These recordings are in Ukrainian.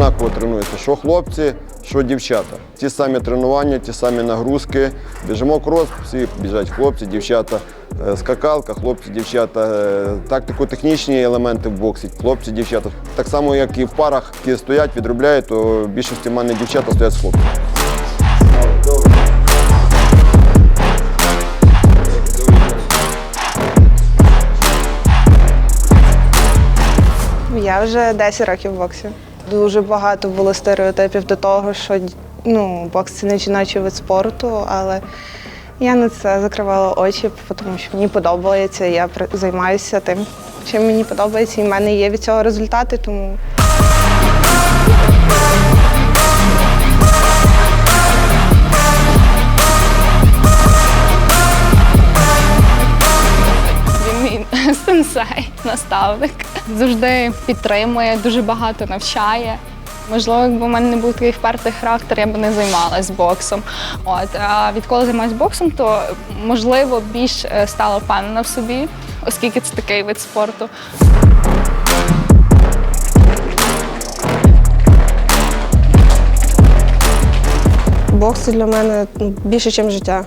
Однаково тренуються що хлопці, що дівчата. Ті самі тренування, ті самі нагрузки. Біжимо крос, всі біжать хлопці, дівчата. Е, Скакалка, хлопці, дівчата, Е, тактико-технічні елементи в боксі, хлопці, дівчата. Так само, як і в парах, які стоять, відробляють, то в більшості в мене дівчата стоять з хлопцями. Я вже 10 років в боксі. Дуже багато було стереотипів до того, що ну, бокс це не жіночий вид спорту, але я на це закривала очі, тому що мені подобається, я займаюся тим, чим мені подобається, і в мене є від цього результати, тому сенсей, наставник. Завжди підтримує, дуже багато навчає. Можливо, якби в мене не був такий впертий характер, я б не займалась боксом. От а відколи займаюся боксом, то можливо більш е, стала впевнена в собі, оскільки це такий вид спорту. бокс для мене ну, більше, ніж життя.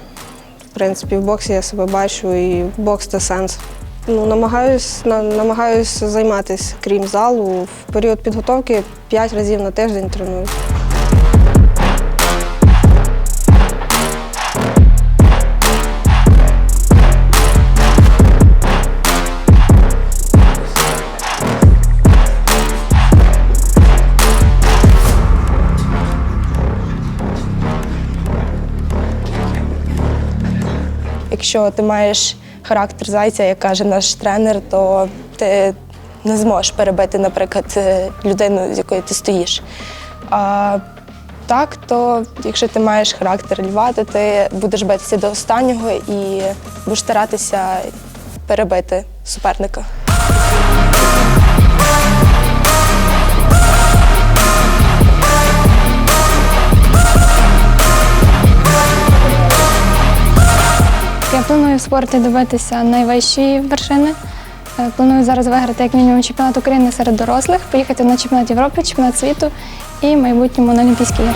В принципі, в боксі я себе бачу і бокс це сенс. Ну, намагаюсь, на, намагаюсь займатися, крім залу. В період підготовки 5 разів на тиждень тренуюсь. Якщо ти маєш характер зайця, як каже наш тренер, то ти не зможеш перебити, наприклад, е, людину, з якою ти стоїш. А так, то якщо ти маєш характер льва, то ти будеш битися до останнього і будеш старатися перебити суперника. Я планую в спорті добитися найвищої вершини. Е, Планую зараз виграти як мінімум чемпіонат України серед дорослих, поїхати на чемпіонат Європи, чемпіонат світу і в майбутньому на Олімпійські ігри.